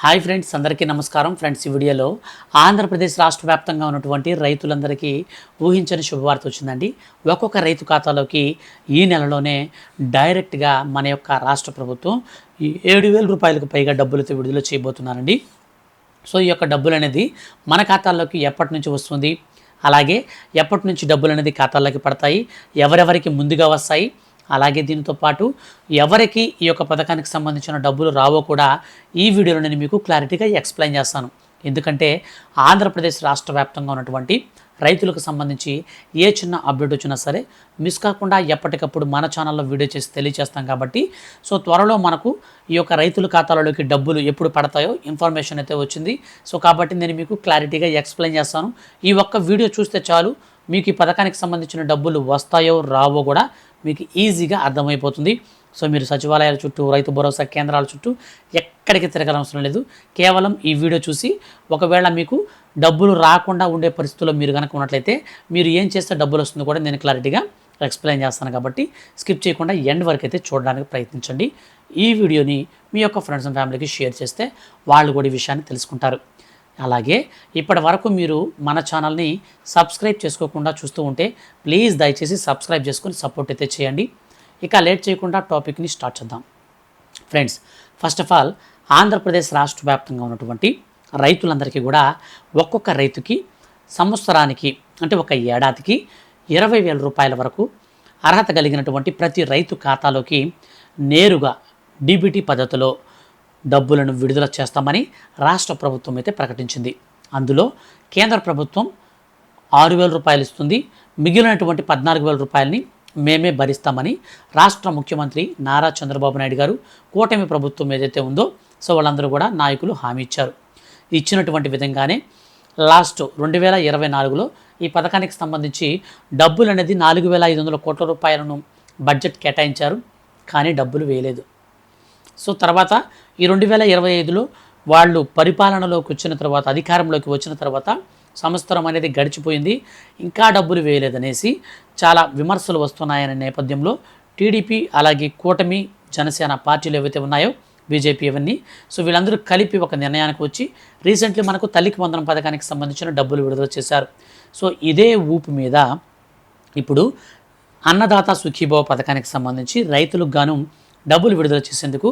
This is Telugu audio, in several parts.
హాయ్ ఫ్రెండ్స్ అందరికీ నమస్కారం. ఫ్రెండ్స్ ఈ వీడియోలో ఆంధ్రప్రదేశ్ రాష్ట్ర వ్యాప్తంగా ఉన్నటువంటి రైతులందరికీ ఊహించని శుభవార్త వచ్చిందండి. ఒక్కొక్క రైతు ఖాతాలోకి ఈ నెలలోనే డైరెక్ట్గా మన యొక్క రాష్ట్ర ప్రభుత్వం ఈ ఏడు వేల రూపాయలకు పైగా డబ్బులతో విడుదల చేయబోతున్నారండి. సో ఈ యొక్క డబ్బులు అనేది మన ఖాతాల్లోకి ఎప్పటి నుంచి వస్తుంది? అలాగే ఎప్పటి నుంచి డబ్బులు అనేది ఖాతాల్లోకి పడతాయి? ఎవరెవరికి ముందుగా వస్తాయి? అలాగే దీనితో పాటు ఎవరికి ఈ యొక్క పథకానికి సంబంధించిన డబ్బులు రావో కూడా ఈ వీడియోలో నేను మీకు క్లారిటీగా ఎక్స్ప్లెయిన్ చేస్తాను. ఎందుకంటే ఆంధ్రప్రదేశ్ రాష్ట్ర వ్యాప్తంగా ఉన్నటువంటి రైతులకు సంబంధించి ఏ చిన్న అప్డేట్ వచ్చినా సరే మిస్ కాకుండా ఎప్పటికప్పుడు మన ఛానల్లో వీడియో చేసి తెలియజేస్తాం కాబట్టి సో త్వరలో మనకు ఈ యొక్క రైతుల ఖాతాలలోకి డబ్బులు ఎప్పుడు పడతాయో ఇన్ఫర్మేషన్ అయితే వచ్చింది. సో కాబట్టి నేను మీకు క్లారిటీగా ఎక్స్ప్లెయిన్ చేస్తాను. ఈ ఒక్క వీడియో చూస్తే చాలు మీకు ఈ పథకానికి సంబంధించిన డబ్బులు వస్తాయో రావో కూడా మీకు ఈజీగా అర్థమైపోతుంది. సో మీరు సచివాలయాల చుట్టూ రైతు భరోసా కేంద్రాల చుట్టూ ఎక్కడికి తిరగనవసరం లేదు. కేవలం ఈ వీడియో చూసి ఒకవేళ మీకు డబ్బులు రాకుండా ఉండే పరిస్థితుల్లో మీరు కనుక ఉన్నట్లయితే మీరు ఏం చేస్తే డబ్బులు వస్తుందో కూడా నేను క్లారిటీగా ఎక్స్ప్లెయిన్ చేస్తాను కాబట్టి స్కిప్ చేయకుండా ఎండ్ వరకు అయితే చూడడానికి ప్రయత్నించండి. ఈ వీడియోని మీ యొక్క ఫ్రెండ్స్ అండ్ ఫ్యామిలీకి షేర్ చేస్తే వాళ్ళు కూడా ఈ విషయాన్ని తెలుసుకుంటారు. అలాగే ఇప్పటి వరకు మీరు మన ఛానల్ని సబ్స్క్రైబ్ చేసుకోకుండా చూస్తూ ఉంటే ప్లీజ్ దయచేసి సబ్స్క్రైబ్ చేసుకొని సపోర్ట్ అయితే చేయండి. ఇక లేట్ చేయకుండా టాపిక్ని స్టార్ట్ చేద్దాం. Friends first of all Andhra Pradesh రాష్ట్ర వ్యాప్తంగా ఉన్నటువంటి రైతులందరికీ కూడా ఒక్కొక్క రైతుకి సంవత్సరానికి అంటే ఒక ఏడాదికి ఇరవై వేల రూపాయల వరకు అర్హత కలిగినటువంటి ప్రతి రైతు ఖాతాలోకి నేరుగా డీబీటీ పద్ధతిలో డబ్బులను విడుదల చేస్తామని రాష్ట్ర ప్రభుత్వం అయితే ప్రకటించింది. అందులో కేంద్ర ప్రభుత్వం ఆరు వేల రూపాయలు ఇస్తుంది. మిగిలినటువంటి పద్నాలుగు వేల రూపాయలని మేమే భరిస్తామని రాష్ట్ర ముఖ్యమంత్రి నారా చంద్రబాబు నాయుడు గారు కూటమి ప్రభుత్వం ఏదైతే ఉందో సో వాళ్ళందరూ కూడా నాయకులు హామీ ఇచ్చారు. ఇచ్చినటువంటి విధంగానే లాస్ట్ రెండు వేల ఇరవై నాలుగులో ఈ పథకానికి సంబంధించి డబ్బులు అనేది నాలుగు వేల ఐదు వందల కోట్ల రూపాయలను బడ్జెట్ కేటాయించారు. కానీ డబ్బులు వేయలేదు. సో తర్వాత ఈ రెండు వేల ఇరవై ఐదులో వాళ్ళు పరిపాలనలోకి వచ్చిన తర్వాత అధికారంలోకి వచ్చిన తర్వాత సంవత్సరం అనేది గడిచిపోయింది. ఇంకా డబ్బులు వేయలేదనేసి చాలా విమర్శలు వస్తున్నాయనే నేపథ్యంలో టీడీపీ అలాగే కూటమి జనసేన పార్టీలు ఏవైతే ఉన్నాయో బీజేపీ ఇవన్నీ సో వీళ్ళందరూ కలిపి ఒక నిర్ణయానికి వచ్చి రీసెంట్లీ మనకు తల్లికి వందనం పథకానికి సంబంధించిన డబ్బులు విడుదల చేశారు. సో ఇదే ఊపు మీద ఇప్పుడు అన్నదాత సుఖీభవ పథకానికి సంబంధించి రైతులకు గాను డబ్బులు విడుదల చేసేందుకు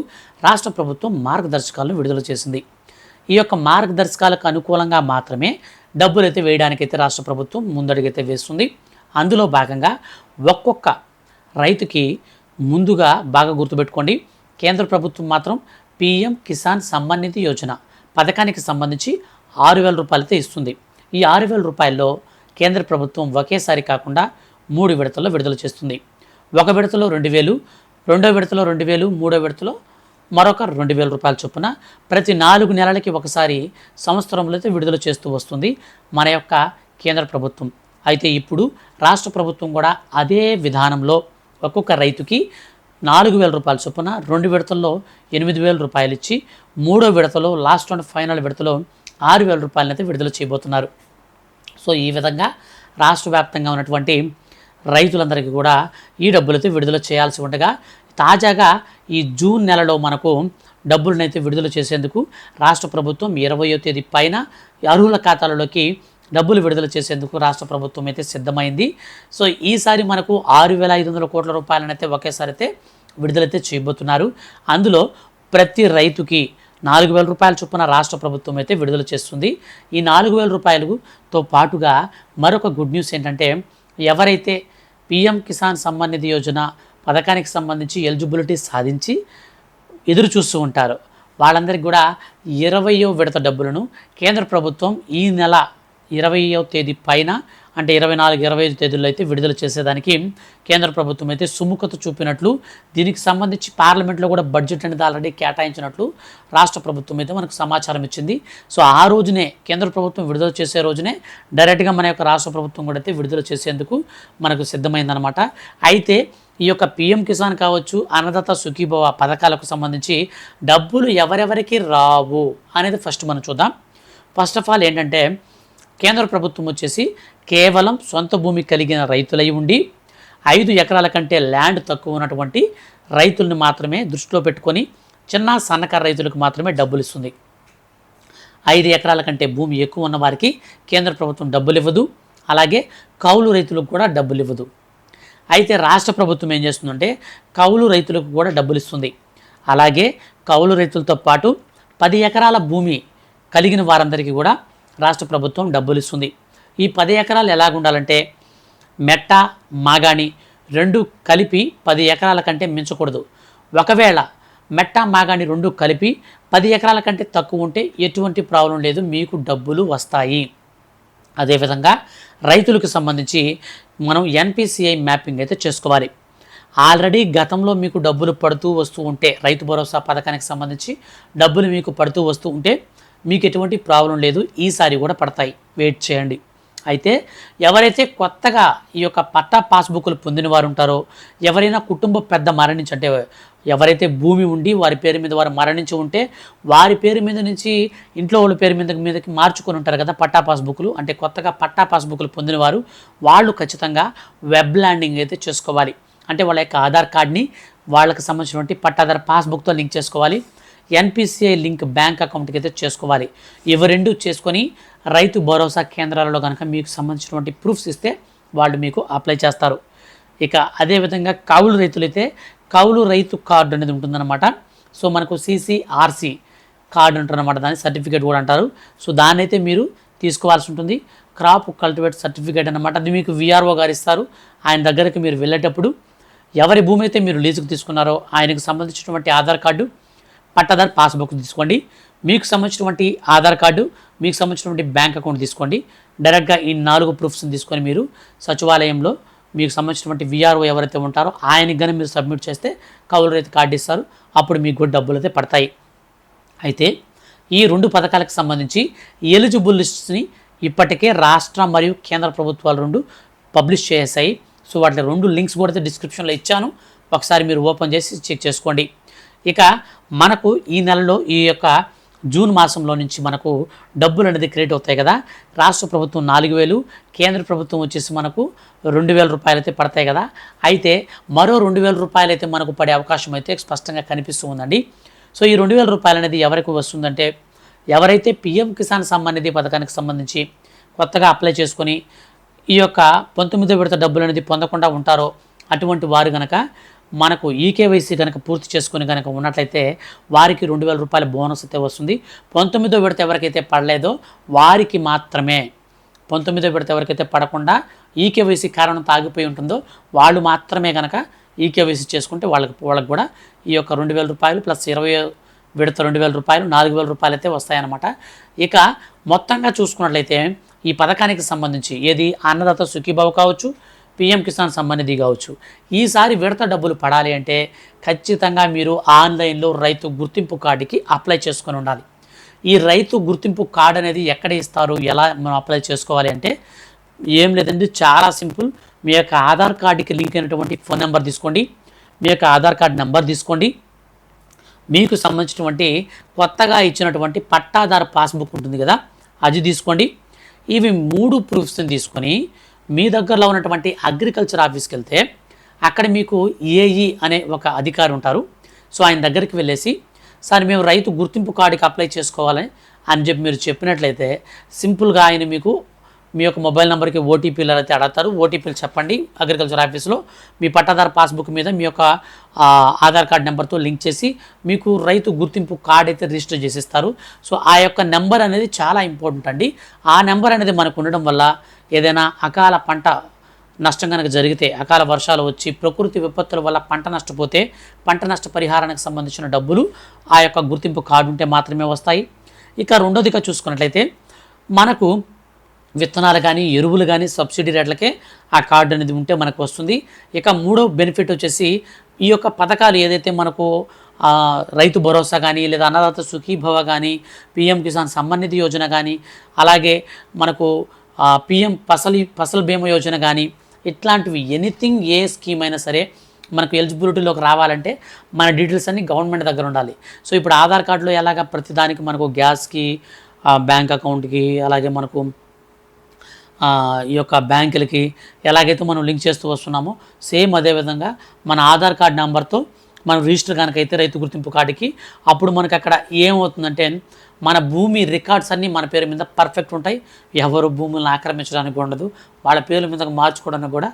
రాష్ట్ర ప్రభుత్వం మార్గదర్శకాలను విడుదల చేసింది. ఈ యొక్క మార్గదర్శకాలకు అనుకూలంగా మాత్రమే డబ్బులు అయితే వేయడానికైతే రాష్ట్ర ప్రభుత్వం ముందడుగైతే వేస్తుంది. అందులో భాగంగా ఒక్కొక్క రైతుకి ముందుగా బాగా గుర్తుపెట్టుకోండి. కేంద్ర ప్రభుత్వం మాత్రం పీఎం కిసాన్ సమ్మాన్ నిధి యోజన పథకానికి సంబంధించి ఆరు వేల రూపాయలతో ఇస్తుంది. ఈ ఆరు వేల రూపాయల్లో కేంద్ర ప్రభుత్వం ఒకేసారి కాకుండా మూడు విడతల్లో విడుదల చేస్తుంది. ఒక విడతలో రెండు వేలు రెండో విడతలో రెండు వేలు మూడో విడతలో మరొక రెండు వేల రూపాయల చొప్పున ప్రతి నాలుగు నెలలకి ఒకసారి సంవత్సరంలో అయితే విడుదల చేస్తూ వస్తుంది మన యొక్క కేంద్ర ప్రభుత్వం. అయితే ఇప్పుడు రాష్ట్ర ప్రభుత్వం కూడా అదే విధానంలో ఒక్కొక్క రైతుకి నాలుగు వేల రూపాయల చొప్పున రెండు విడతల్లో ఎనిమిది వేల రూపాయలు ఇచ్చి మూడో విడతలో లాస్ట్ అండ్ ఫైనల్ విడతలో ఆరు వేల రూపాయలనైతే విడుదల చేయబోతున్నారు. సో ఈ విధంగా రాష్ట్ర వ్యాప్తంగా ఉన్నటువంటి రైతులందరికీ కూడా ఈ డబ్బులతో విడుదల చేయాల్సి ఉండగా తాజాగా ఈ జూన్ నెలలో మనకు డబ్బులనైతే విడుదల చేసేందుకు రాష్ట్ర ప్రభుత్వం ఇరవయో తేదీ పైన అర్హుల ఖాతాలలోకి డబ్బులు విడుదల చేసేందుకు రాష్ట్ర ప్రభుత్వం అయితే సిద్ధమైంది. సో ఈసారి మనకు ఆరు వేల ఐదు వందల కోట్ల రూపాయలనైతే ఒకేసారి అయితే విడుదలైతే చేయబోతున్నారు. అందులో ప్రతి రైతుకి నాలుగు వేల రూపాయల చొప్పున రాష్ట్ర ప్రభుత్వం అయితే విడుదల చేస్తుంది. ఈ నాలుగు వేల రూపాయలతో పాటుగా మరొక గుడ్ న్యూస్ ఏంటంటే ఎవరైతే పిఎం కిసాన్ సమ్మాన్ నిధి యోజన పథకానికి సంబంధించి ఎలిజిబిలిటీ సాధించి ఎదురు చూస్తూ ఉంటారు. వాళ్ళందరికీ కూడా ఇరవయో విడత డబ్బులను కేంద్ర ప్రభుత్వం ఈ నెల ఇరవయో తేదీ పైన అంటే ఇరవై నాలుగు ఇరవై ఐదు తేదీల్లో అయితే విడుదల చేసేదానికి కేంద్ర ప్రభుత్వం అయితే సుముఖత చూపినట్లు దీనికి సంబంధించి పార్లమెంట్లో కూడా బడ్జెట్ అనేది ఆల్రెడీ కేటాయించినట్లు రాష్ట్ర ప్రభుత్వం అయితే మనకు సమాచారం ఇచ్చింది. సో ఆ రోజునే కేంద్ర ప్రభుత్వం విడుదల చేసే రోజునే డైరెక్ట్గా మన యొక్క రాష్ట్ర ప్రభుత్వం కూడా అయితే విడుదల చేసేందుకు మనకు సిద్ధమైందనమాట అయితే ఈ యొక్క పిఎం కిసాన్ కావచ్చు అన్నదాత సుఖీభవ పథకాలకు సంబంధించి డబ్బులు ఎవరెవరికి రావు అనేది ఫస్ట్ మనం చూద్దాం. ఫస్ట్ ఆఫ్ ఆల్ ఏంటంటే కేంద్ర ప్రభుత్వం వచ్చేసి కేవలం సొంత భూమి కలిగిన రైతులై ఉండి ఐదు ఎకరాల కంటే ల్యాండ్ తక్కువ ఉన్నటువంటి రైతుల్ని మాత్రమే దృష్టిలో పెట్టుకొని చిన్న సన్నకారు రైతులకు మాత్రమే డబ్బులు ఇస్తుంది. ఐదు ఎకరాల కంటే భూమి ఎక్కువ ఉన్న వారికి కేంద్ర ప్రభుత్వం డబ్బులు ఇవ్వదు. అలాగే కౌలు రైతులకు కూడా డబ్బులు ఇవ్వదు. అయితే రాష్ట్ర ప్రభుత్వం ఏం చేస్తుందంటే కౌలు రైతులకు కూడా డబ్బులు ఇస్తుంది. అలాగే కౌలు రైతులతో పాటు పది ఎకరాల భూమి కలిగిన వారందరికీ కూడా రాష్ట్ర ప్రభుత్వం డబ్బులు ఇస్తుంది ఈ పది ఎకరాలు ఎలాగుండాలంటే మెట్ట మాగాణి రెండు కలిపి పది ఎకరాల కంటే మించకూడదు. ఒకవేళ మెట్ట మాగాణి రెండు కలిపి పది ఎకరాల కంటే తక్కువ ఉంటే ఎటువంటి ప్రాబ్లం లేదు మీకు డబ్బులు వస్తాయి. అదేవిధంగా రైతులకు సంబంధించి మనం ఎన్పిసిఐ మ్యాపింగ్ అయితే చేసుకోవాలి. ఆల్రెడీ గతంలో మీకు డబ్బులు పడుతూ వస్తూ ఉంటే రైతు భరోసా పథకానికి సంబంధించి డబ్బులు మీకు పడుతూ వస్తూ ఉంటే మీకు ఎటువంటి ప్రాబ్లం లేదు. ఈసారి కూడా పడతాయి. వెయిట్ చేయండి. అయితే ఎవరైతే కొత్తగా ఈ యొక్క పట్టా పాస్బుక్లు పొందిన వారు ఉంటారో ఎవరైనా కుటుంబ పెద్ద మరణించి అంటే ఎవరైతే భూమి ఉండి వారి పేరు మీద వారు మరణించి ఉంటే వారి పేరు మీద నుంచి ఇంట్లో వాళ్ళ పేరు మీద మీదకి మార్చుకొని ఉంటారు కదా పట్టా పాస్బుక్లు. అంటే కొత్తగా పట్టా పాస్బుక్లు పొందిన వారు వాళ్ళు ఖచ్చితంగా వెబ్ ల్యాండింగ్ అయితే చేసుకోవాలి. అంటే వాళ్ళ యొక్క ఆధార్ కార్డ్ని వాళ్ళకి సంబంధించినటువంటి పట్టాధార పాస్బుక్తో లింక్ చేసుకోవాలి. ఎన్పిసిఐ లింక్ బ్యాంక్ అకౌంట్కి అయితే చేసుకోవాలి. ఇవి రెండు చేసుకొని రైతు భరోసా కేంద్రాలలో కనుక మీకు సంబంధించినటువంటి ప్రూఫ్స్ ఇస్తే వాళ్ళు మీకు అప్లై చేస్తారు. ఇక అదేవిధంగా కౌలు రైతులైతే కౌలు రైతు కార్డు అనేది ఉంటుందన్నమాట. సో మనకు సిసిఆర్సి కార్డు ఉంటుందన్నమాట. దాని సర్టిఫికేట్ కూడా అంటారు. సో దాన్ని అయితే మీరు తీసుకోవాల్సి ఉంటుంది. క్రాప్ కల్టివేట్ సర్టిఫికేట్ అన్నమాట. అది మీకు విఆర్ఓ గారు ఇస్తారు. ఆయన దగ్గరికి మీరు వెళ్ళేటప్పుడు ఎవరి భూమి అయితే మీరు లీజుకు తీసుకున్నారో ఆయనకు సంబంధించినటువంటి ఆధార్ కార్డు పట్టాదార్ పాస్బుక్ తీసుకోండి. మీకు సంబంధించినటువంటి ఆధార్ కార్డు మీకు సంబంధించినటువంటి బ్యాంక్ అకౌంట్ తీసుకోండి. డైరెక్ట్గా ఈ నాలుగు ప్రూఫ్స్ని తీసుకొని మీరు సచివాలయంలో మీకు సంబంధించినటువంటి విఆర్ఓ ఎవరైతే ఉంటారో ఆయనకి కానీ మీరు సబ్మిట్ చేస్తే కౌలు రైతు కార్డు ఇస్తారు. అప్పుడు మీకు కూడా డబ్బులు అయితే పడతాయి. అయితే ఈ రెండు పథకాలకు సంబంధించి ఎలిజిబుల్ లిస్ట్ని ఇప్పటికే రాష్ట్ర మరియు కేంద్ర ప్రభుత్వాలు రెండు పబ్లిష్ చేశాయి. సో వాటి రెండు లింక్స్ కూడా అయితే డిస్క్రిప్షన్లో ఇచ్చాను. ఒకసారి మీరు ఓపెన్ చేసి చెక్ చేసుకోండి. ఇక మనకు ఈ నెలలో ఈ యొక్క జూన్ మాసంలో నుంచి మనకు డబ్బులు అనేది క్రియేట్ అవుతాయి కదా. రాష్ట్ర ప్రభుత్వం నాలుగు వేలు కేంద్ర ప్రభుత్వం వచ్చేసి మనకు రెండు వేల రూపాయలు అయితే పడతాయి కదా. అయితే మరో రెండు వేల రూపాయలు అయితే మనకు పడే అవకాశం అయితే స్పష్టంగా కనిపిస్తూ ఉందండి. సో ఈ రెండు వేల రూపాయలు అనేది ఎవరికి వస్తుందంటే ఎవరైతే పిఎం కిసాన్ సమ్మాన్ నిధి పథకానికి సంబంధించి కొత్తగా అప్లై చేసుకొని ఈ యొక్క పంతొమ్మిదో విడత డబ్బులు అనేది పొందకుండా ఉంటారో అటువంటి వారు కనుక మనకు ఈకేవైసీ కనుక పూర్తి చేసుకుని కనుక ఉన్నట్లయితే వారికి రెండు వేల రూపాయల బోనస్ అయితే వస్తుంది. పంతొమ్మిదో విడత ఎవరికైతే పడలేదో వారికి మాత్రమే. పంతొమ్మిదో విడత ఎవరికైతే పడకుండా ఈకేవైసీ కారణం తాగిపోయి ఉంటుందో వాళ్ళు మాత్రమే కనుక ఈకేవైసీ చేసుకుంటే వాళ్ళకి వాళ్ళకి కూడా ఈ యొక్క రెండు వేల రూపాయలు ప్లస్ ఇరవై విడత రెండు వేల రూపాయలు నాలుగు వేల రూపాయలు అయితే వస్తాయన్నమాట. ఇక మొత్తంగా చూసుకున్నట్లయితే ఈ పథకానికి సంబంధించి ఏది అన్నదాత సుఖీభావ కావచ్చు పిఎం కిసాన్ సంబంధించి కావచ్చు. ఈసారి విడత డబ్బులు పడాలి అంటే ఖచ్చితంగా మీరు ఆన్లైన్లో రైతు గుర్తింపు కార్డుకి అప్లై చేసుకొని ఉండాలి. ఈ రైతు గుర్తింపు కార్డు అనేది ఎక్కడ ఇస్తారు? ఎలా మనం అప్లై చేసుకోవాలి అంటే ఏం లేదండి చాలా సింపుల్. మీ యొక్క ఆధార్ కార్డుకి లింక్ అయినటువంటి ఫోన్ నెంబర్ తీసుకోండి. మీ యొక్క ఆధార్ కార్డు నెంబర్ తీసుకోండి. మీకు సంబంధించినటువంటి కొత్తగా ఇచ్చినటువంటి పట్టాదార పాస్బుక్ ఉంటుంది కదా అది తీసుకోండి. ఇవి మూడు ప్రూఫ్స్ని తీసుకొని మీ దగ్గరలో ఉన్నటువంటి అగ్రికల్చర్ ఆఫీస్కి వెళ్తే అక్కడ మీకు ఏఈ అనే ఒక అధికారి ఉంటారు. సో ఆయన దగ్గరికి వెళ్ళేసి సార్ మేము రైతు గుర్తింపు కార్డుకి అప్లై చేసుకోవాలని అని చెప్పి మీరు చెప్పినట్లయితే సింపుల్గా ఆయన మీకు మీ యొక్క మొబైల్ నెంబర్కి ఓటీపీలు అయితే అడగతారు ఓటీపీలు చెప్పండి. అగ్రికల్చర్ ఆఫీస్లో మీ పట్టాదారు పాస్బుక్ మీద మీ యొక్క ఆధార్ కార్డ్ నెంబర్తో లింక్ చేసి మీకు రైతు గుర్తింపు కార్డ్ అయితే రిజిస్టర్ చేసిస్తారు. సో ఆ యొక్క నెంబర్ అనేది చాలా ఇంపార్టెంట్ అండి. ఆ నెంబర్ అనేది మనకు ఉండడం వల్ల ఏదైనా అకాల పంట నష్టం కనుక జరిగితే అకాల వర్షాలు వచ్చి ప్రకృతి విపత్తుల వల్ల పంట నష్టపోతే పంట నష్ట పరిహారానికి సంబంధించిన డబ్బులు ఆ యొక్క గుర్తింపు కార్డు ఉంటే మాత్రమే వస్తాయి. ఇక రెండోదిగా చూసుకున్నట్లయితే మనకు విత్తనాలు కానీ ఎరువులు కానీ సబ్సిడీ రేట్లకే ఆ కార్డు అనేది ఉంటే మనకు వస్తుంది. ఇక మూడో బెనిఫిట్ వచ్చేసి ఈ యొక్క పథకాలు ఏదైతే మనకు రైతు భరోసా కానీ లేదా అన్నదాత సుఖీభవ కానీ పిఎం కిసాన్ సమ్మన్నిధి యోజన కానీ అలాగే మనకు పిఎం ఫసల్ ఫసల్ బీమా యోజన కానీ ఇట్లాంటివి ఎనీథింగ్ ఏ స్కీమ్ అయినా సరే మనకు ఎలిజిబిలిటీలోకి రావాలంటే మన డీటెయిల్స్ అన్ని గవర్నమెంట్ దగ్గర ఉండాలి. సో ఇప్పుడు ఆధార్ కార్డులో ఎలాగ ప్రతిదానికి మనకు గ్యాస్కి బ్యాంక్ అకౌంట్కి అలాగే మనకు ఈ యొక్క బ్యాంకులకి ఎలాగైతే మనం లింక్ చేస్తూ వస్తున్నామో సేమ్ అదేవిధంగా మన ఆధార్ కార్డ్ నెంబర్తో మనం రిజిస్టర్ కనుకైతే అయితే రైతు గుర్తింపు కార్డుకి అప్పుడు మనకి అక్కడ ఏమవుతుందంటే మన భూమి రికార్డ్స్ అన్నీ మన పేరు మీద పర్ఫెక్ట్ ఉంటాయి. ఎవరు భూములను ఆక్రమించడానికి ఉండదు. వాళ్ళ పేర్ల మీద మార్చుకోవడానికి కూడా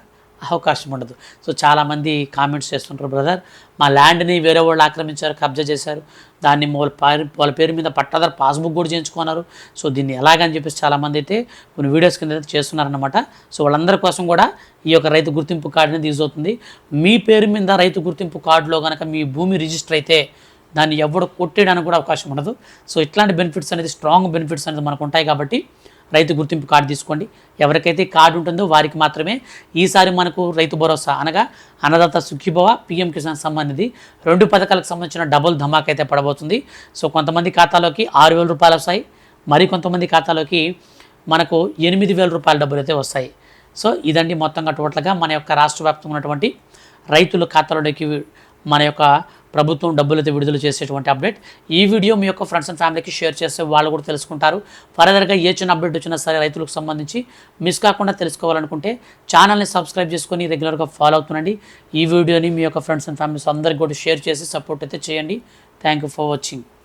అవకాశం ఉండదు. సో చాలామంది కామెంట్స్ చేస్తుంటారు బ్రదర్ మా ల్యాండ్ని వేరే వాళ్ళు ఆక్రమించారు కబ్జా చేశారు. దాన్ని వాళ్ళ పేరు వాళ్ళ పేరు మీద పట్టాదారు పాస్బుక్ కూడా చేయించుకున్నారు. సో దీన్ని ఎలాగని చెప్పేసి చాలామంది అయితే కొన్ని వీడియోస్ కింద అయితే చేస్తున్నారనమాట సో వాళ్ళందరి కోసం కూడా ఈ యొక్క రైతు గుర్తింపు కార్డు అనేది మీ పేరు మీద రైతు గుర్తింపు కార్డులో కనుక మీ భూమి రిజిస్టర్ అయితే దాన్ని ఎవడు కొట్టేయడానికి కూడా అవకాశం ఉండదు. సో ఇట్లాంటి బెనిఫిట్స్ అనేది స్ట్రాంగ్ బెనిఫిట్స్ అనేది మనకు ఉంటాయి కాబట్టి రైతు గుర్తింపు కార్డు తీసుకోండి. ఎవరికైతే కార్డు ఉంటుందో వారికి మాత్రమే ఈసారి మనకు రైతు భరోసా అనగా అన్నదాత సుఖీభవ పీఎం కిసాన్ సంబంధించి రెండు పథకాలకు సంబంధించిన డబుల్ ధమాక్ అయితే పడబోతుంది. సో కొంతమంది ఖాతాలోకి ఆరు వేల రూపాయలు వస్తాయి. మరి కొంతమంది ఖాతాలోకి మనకు ఎనిమిది వేల రూపాయల డబ్బులు అయితే వస్తాయి. సో ఇదండి మొత్తంగా టోటల్గా మన యొక్క రాష్ట్ర వ్యాప్తంగా ఉన్నటువంటి రైతుల ఖాతాలోకి మన యొక్క ప్రభుత్వం డబ్బులతో విడుదల చేసేటువంటి అప్డేట్. ఈ వీడియో మీ యొక్క ఫ్రెండ్స్ అండ్ ఫ్యామిలీకి షేర్ చేస్తే వాళ్ళు కూడా తెలుసుకుంటారు. ఫర్దర్గా ఏ చిన్న అప్డేట్ వచ్చినా సరే రైతులకు సంబంధించి మిస్ కాకుండా తెలుసుకోవాలనుకుంటే ఛానల్ని సబ్స్క్రైబ్ చేసుకొని రెగ్యులర్గా ఫాలో అవుతుండండి. ఈ వీడియోని మీ యొక్క ఫ్రెండ్స్ అండ్ ఫ్యామిలీస్ అందరికీ కూడా షేర్ చేసి సపోర్ట్ అయితే చేయండి. Thank you for watching.